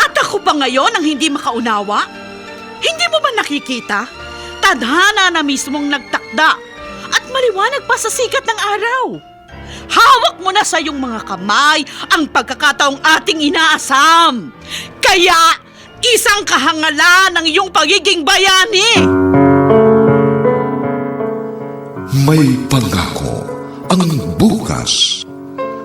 At ako ba ngayon ang hindi makaunawa? Hindi mo ba nakikita? Tadhana na mismong nagtakda at maliwanag pa sa sikat ng araw. Hawak mo na sa iyong mga kamay ang pagkakataong ating inaasam. Kaya, isang kahangalan ng iyong pagiging bayani. May pangako ang bukas.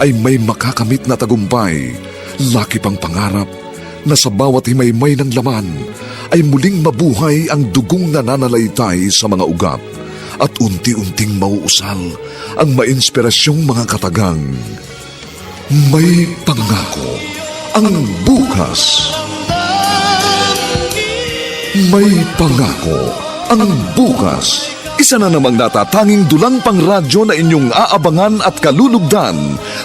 ay may makakamit na tagumpay, laki pang pangarap na sa bawat himaymay ng laman ay muling mabuhay ang dugong nananalaytay sa mga ugat at unti-unting mauusal ang mainspirasyong mga katagang. May pangako ang bukas. May pangako ang bukas. Isa na namang natatanging dulang pang radyo na inyong aabangan at kalulugdan,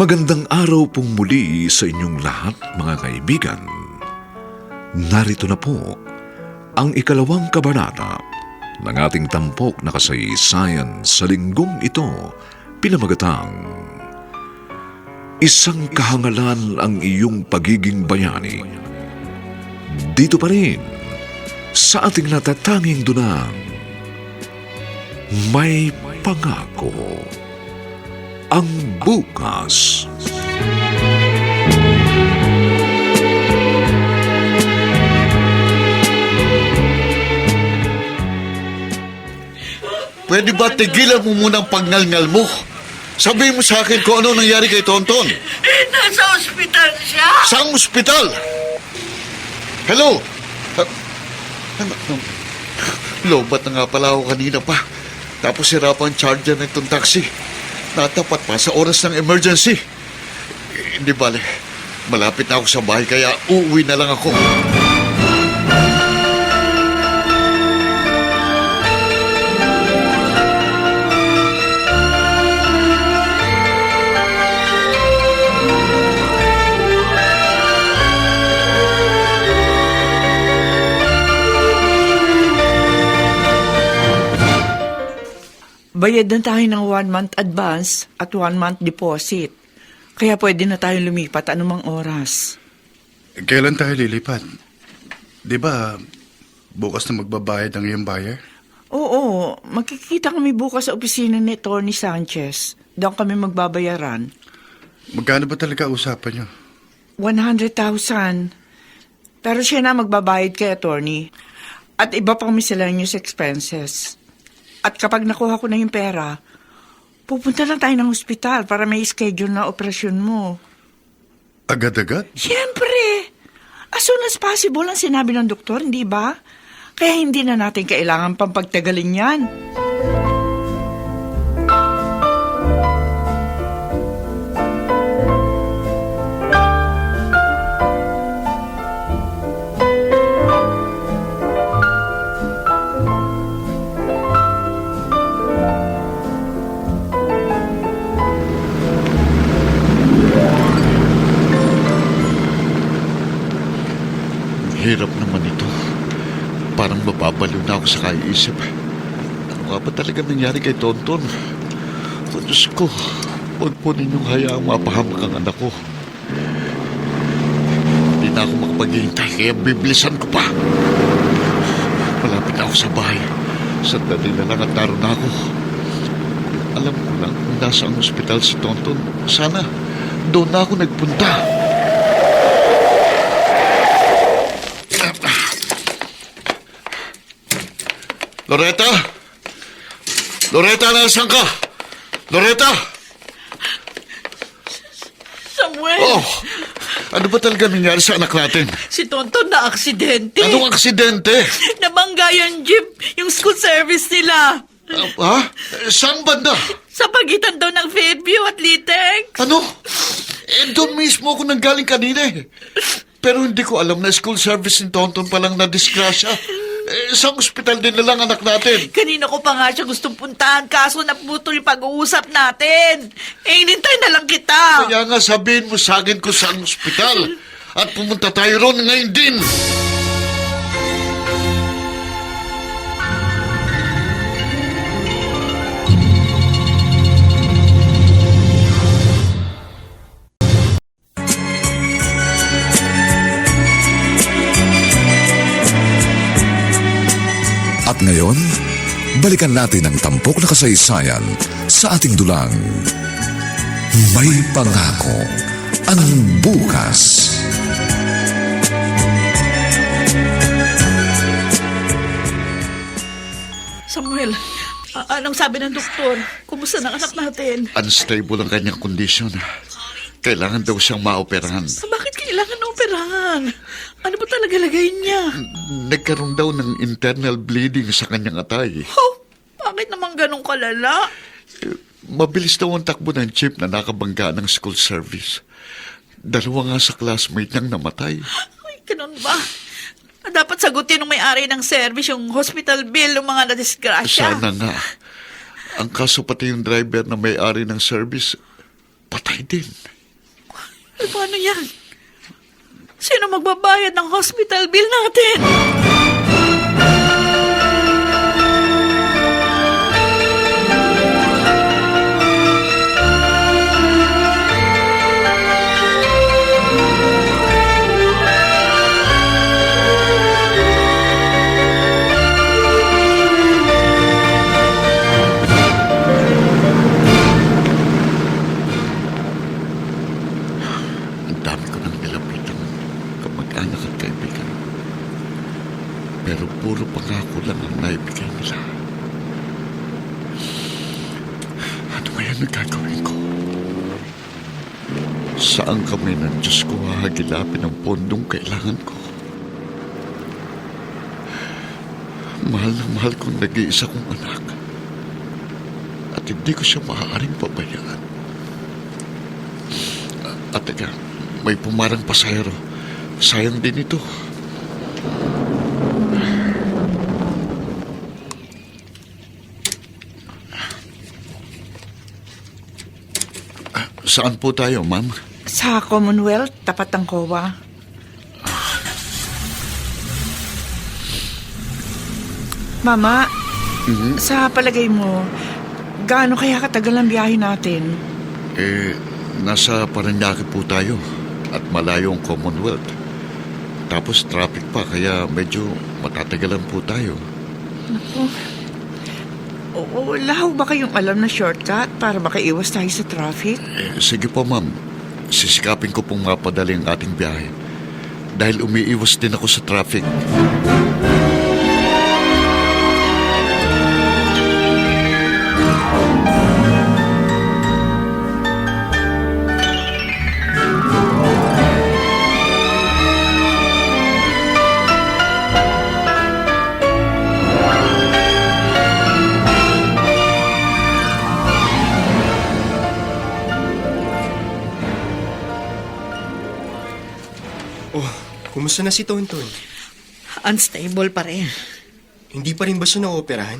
Magandang araw pong muli sa inyong lahat, mga kaibigan. Narito na po ang ikalawang kabanata ng ating tampok na kasaysayan sa linggong ito, pinamagatang Isang kahangalan ang iyong pagiging bayani. Dito pa rin, sa ating natatanging dunang, may pangako ang bukas. Pwede ba tigilan mo muna ang pagngalngal mo? Sabihin mo sa akin kung ano nangyari kay Tonton. Nasa ospital siya. Saan ospital? Hello? Ah? Lobat na nga pala ako kanina pa. Tapos sira pa ang charger ng itong taxi. Natapat pa sa oras ng emergency. Eh, Hindi bale. Malapit na ako sa bahay kaya uuwi na lang ako. Bayad na tayo ng one month advance at one month deposit. Kaya pwede na tayo lumipat anumang oras. Kailan tayo lilipat? Di ba, bukas na magbabayad ang iyong buyer? Oo, magkikita kami bukas sa opisina ni Tony Sanchez. Doon kami magbabayaran. Magkano ba talaga usapan niyo? 100,000. Pero siya na magbabayad kay attorney. At iba pang miscellaneous expenses. At kapag nakuha ko na yung pera, pupunta lang tayo ng ospital para may schedule na operasyon mo. Agad-agad? Siyempre! As soon as possible ang sinabi ng doktor, hindi ba? Kaya hindi na natin kailangan pang pagtagalin yan. Ako sa kaiisip. Ano nga ba talaga nangyari kay Tonton? O Diyos ko, huwag po ninyong hayaang mapahamak ang anak ko. Hindi na ako makapaghihintay, kaya bibilisan ko pa. Malapit na ako sa bahay. Sandali na lang at naroon na ako. Alam ko lang kung nasa ang ospital si Tonton. Sana doon na ako nagpunta. Loretta? Loretta, nasaan ka? Loretta? Samuel, Oh, ano ba talaga nangyari sa anak natin? si Tonton na aksidente. Anong aksidente? Nabangga yung jeep, yung school service nila. Ah, ha? Saan banda? Sa pagitan daw ng Fairview at Litex. Ano? Eh, doon mismo ako nanggaling kanina eh. Pero hindi ko alam na school service ni Tonton palang na-disgrasya. Eh, sa ospital din na lang anak natin. Kanina ko pa nga siya gustong puntahan kaso naputol yung pag-uusap natin. Eh, inintay na lang kita. Kaya nga sabihin mo sa akin kung saan ospital. At pumunta tayo ron ngayon din. At ngayon, balikan natin ang tampok na kasaysayan sa ating dulang. May pangako ang bukas. Samuel, anong sabi ng doktor? Kumusta ng anak natin? Unstable ang kanyang kondisyon. Kailangan daw siyang maoperahan. Bakit kailangan na operahan? Ano ba talaga lagay niya? Nagkaroon daw ng internal bleeding sa kanyang atay. Oh, bakit naman ganun kalala? Mabilis daw ang takbo ng jeep na nakabangga ng school service. Dalawa nga sa classmate niyang namatay. Ay, ganun ba? Dapat sagutin ng may-ari ng service yung hospital bill ng mga nadisgrasya. Sana nga. Ang kaso pati yung driver na may-ari ng service, patay din. Ay, paano yan? Sino magbabayad ng hospital bill natin? Hahagilapin ang pondong kailangan ko? Mahal na mahal kong nag-iisa kong anak. At hindi ko siya maaaring pabayaan. At teka, may pumarang pasahero. Sayang din ito. Ah, Saan po tayo, ma'am? Sa Commonwealth, tapat ng COA. Mama, sa palagay mo, gaano kaya katagal ang biyahe natin? Eh, nasa Paranaque po tayo at malayo ang Commonwealth. Tapos traffic pa, kaya medyo matatagalan po tayo. Oo, wala ho ba kayong alam na shortcut para makaiwas tayo sa traffic? Eh, sige po, ma'am. Sisikapin ko pong mapadali ang ating biyahe. Dahil umiiwas din ako sa traffic. Kumusta na si Tonton? Unstable pa rin. Hindi pa rin ba siya naoperahan?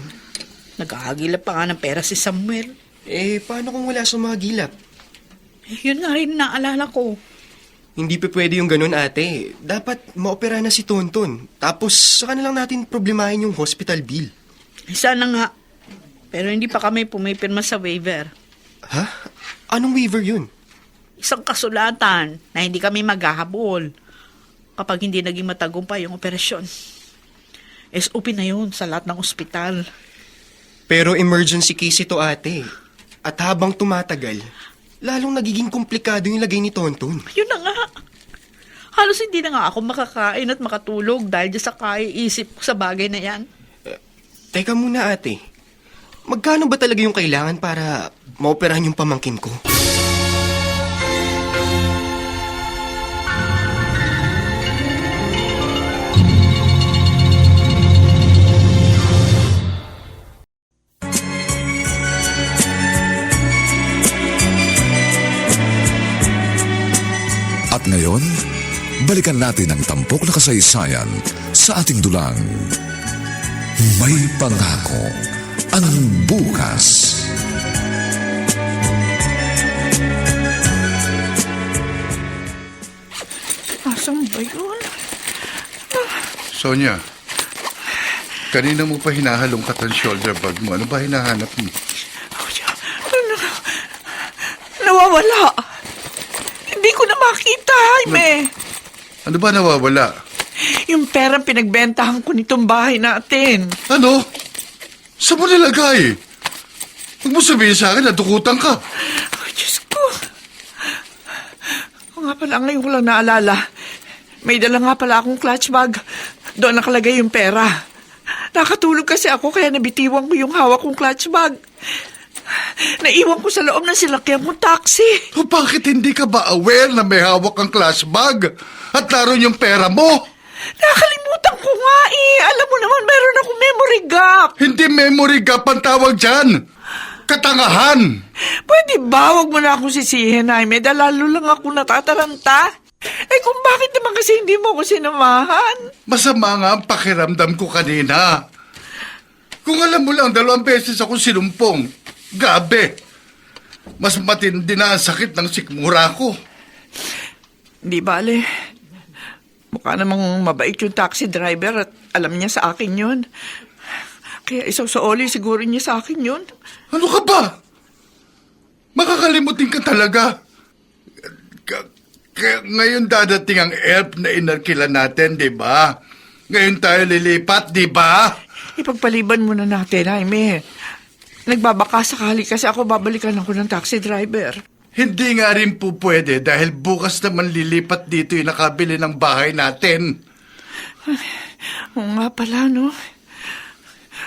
Nag-aagila pa nga ng pera si Samuel. Eh, paano kung wala sa mga gilap? Eh, yun nga rin naalala ko. Hindi pa pwede yung ganun, ate. Dapat maopera na si Tonton. Tapos, saka na lang natin problemahin yung hospital bill. Sana nga. Pero hindi pa kami pumipirma sa waiver. Ha? Anong waiver yun? Isang kasulatan na hindi kami maghahabol kapag hindi naging matagumpay yung operasyon. SOP na yun sa lahat ng ospital. Pero emergency case ito, ate. At habang tumatagal, lalong nagiging komplikado yung lagay ni Tonton. Yun na nga. Halos hindi na nga ako makakain at makatulog dahil sa kaiisip ko sa bagay na yan. Teka muna, ate. Magkano ba talaga yung kailangan para maoperahan yung pamangkin ko? At ngayon, balikan natin ang tampok na kasaysayan sa ating dulang. May pangako ang bukas. Asan ba yun? Sonia, kanina mo pa hinahalongkat ang shoulder bag mo. Ano ba hinahanap mo? Ano? Nawawala. Hindi ko na makita, Jaime. Ano ba nawawala? Yung perang pinagbentahan ko nitong bahay natin. Ano? Saan mo nilagay? Huwag mo sabihin sa akin na dukutan ka. Oh, Diyos ko. O nga pala, ngayon ko lang naalala. May dala nga pala akong clutch bag. Doon nakalagay yung pera. Nakatulog kasi ako kaya nabitiwan ko yung hawak kong clutch bag. Naiwan ko sa loob ng silakyan kong taxi. O bakit hindi ka ba aware na may hawak kang class bag? At naroon yung pera mo? Nakalimutan ko nga eh. Alam mo naman, meron akong memory gap. Hindi memory gap ang tawag dyan. Katangahan. Pwede ba? Huwag mo na akong sisihin, Jaime. Dahil lalo lang ako natataranta. Eh kung bakit naman kasi hindi mo ako sinamahan? Masama nga ang pakiramdam ko kanina. Kung alam mo lang, dalawang beses ako sinumpong. Gabi. Mas matindi na ang sakit ng sikmura ko. Di bale. Mukha namang mabait yung taxi driver at alam niya sa akin yun. Kaya isaw sa oli siguro niya sa akin yun. Ano ka ba? Makakalimutin ka talaga. K- k- ngayon dadating ang ERP na inarkila natin, di ba? Ngayon tayo lilipat, di ba? Ipagpaliban muna natin, Jaime. Nagbabaka sakali kasi ako babalikan ako ng taxi driver. Hindi nga rin po pwede dahil bukas naman lilipat dito yung nakabili ng bahay natin. Oo nga pala, no?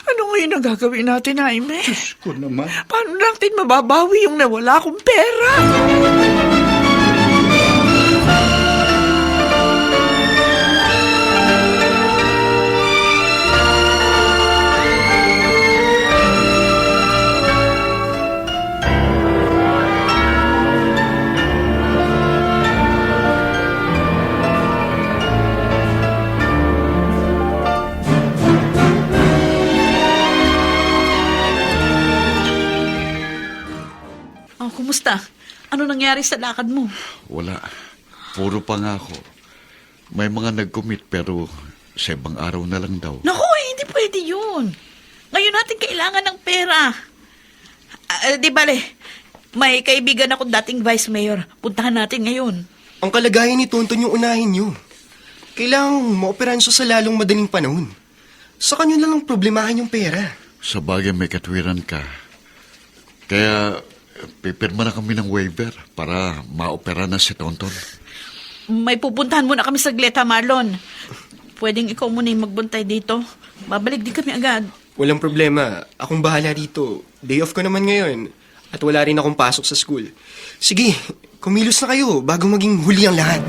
Ano ngayon ang gagawin natin, Jaime? Diyos ko naman. Paano natin mababawi yung nawala kong pera? Nangyari sa lakad mo? Wala. Puro pangako. May mga nag-commit pero sa ibang araw na lang daw. Naku, eh, hindi pwede yun. Ngayon natin kailangan ng pera. Ah, di bale, may kaibigan ako dating vice mayor. Puntahan natin ngayon. Ang kalagayan ni Tonton yung unahin nyo. Kailangang maoperahan siya sa lalong madaling panahon. Sa kanya na lang problemahan yung pera. Sa bagay may katwiran ka. Kaya pipirma na kami ng waiver para maopera na si Tonton. May pupuntahan muna kami sa Gleta Marlon. Pwedeng ikaw muna yung magbantay dito. Babalik din kami agad. Walang problema. Akong bahala dito. Day off ko naman ngayon. At wala rin akong pasok sa school. Sige, kumilos na kayo bago maging huli ang lahat.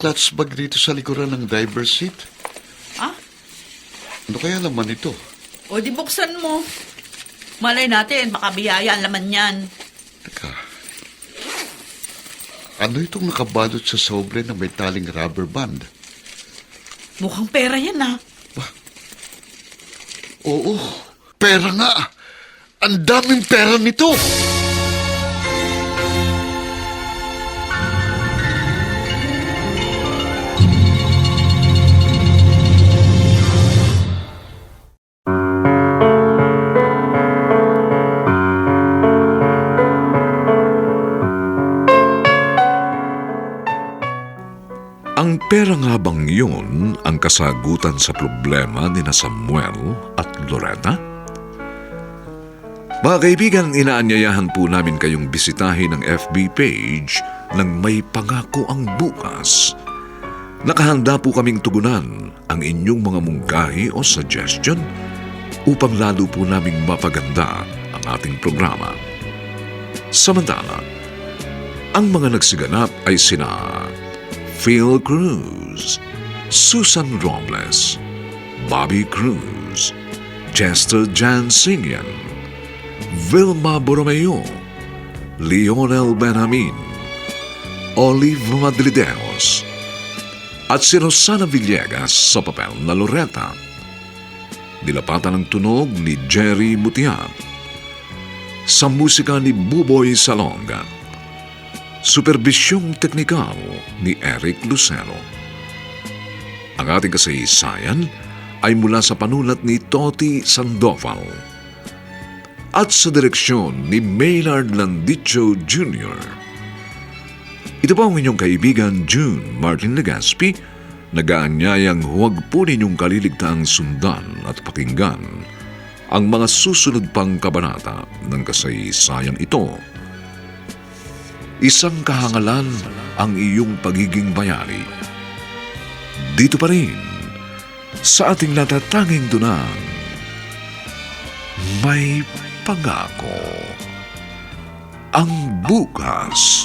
Clutch bag dito sa likuran ng driver's seat. Ah? Ano kaya laman ito? O di buksan mo. Malay natin, baka biyaya ang laman yan. Teka. Ano itong nakabalot sa sobre na may taling rubber band? Mukhang pera yan ah. Oo, pera nga. Ang daming pera nito. Ang pera nga bang yun ang kasagutan sa problema ni na Samuel at Loretta? Mga kaibigan, inaanyayahan po namin kayong bisitahin ang FB page ng May Pangako ang Bukas. Nakahanda po kaming tugunan ang inyong mga mungkahi o suggestion upang lalo po naming mapaganda ang ating programa. Samantala, ang mga nagsiganap ay sina Phil Cruz, Susan Robles, Bobby Cruz, Chester Jan Singyan, Vilma Borromeo, Lionel Benjamin, Olive Madrideos, at si Rosana Villegas sa papel na Loretta. Dilapatan ng tunog ni Jerry Mutiat. Sa musika ni Buboy Salonga. Superbisyong teknikal ni Eric Lucero. Ang ating kasaysayan ay mula sa panulat ni Toti Sandoval at sa direksyon ni Maynard Landicho Jr. Ito po ang inyong kaibigan June Martin Legaspi, nagaanyayang huwag po ninyong kaliligtaang sundan at pakinggan ang mga susunod pang kabanata ng kasaysayan ito. Isang kahangalan ang iyong pagiging bayani. Dito pa rin, sa ating natatanging dunang, may pangako ang bukas.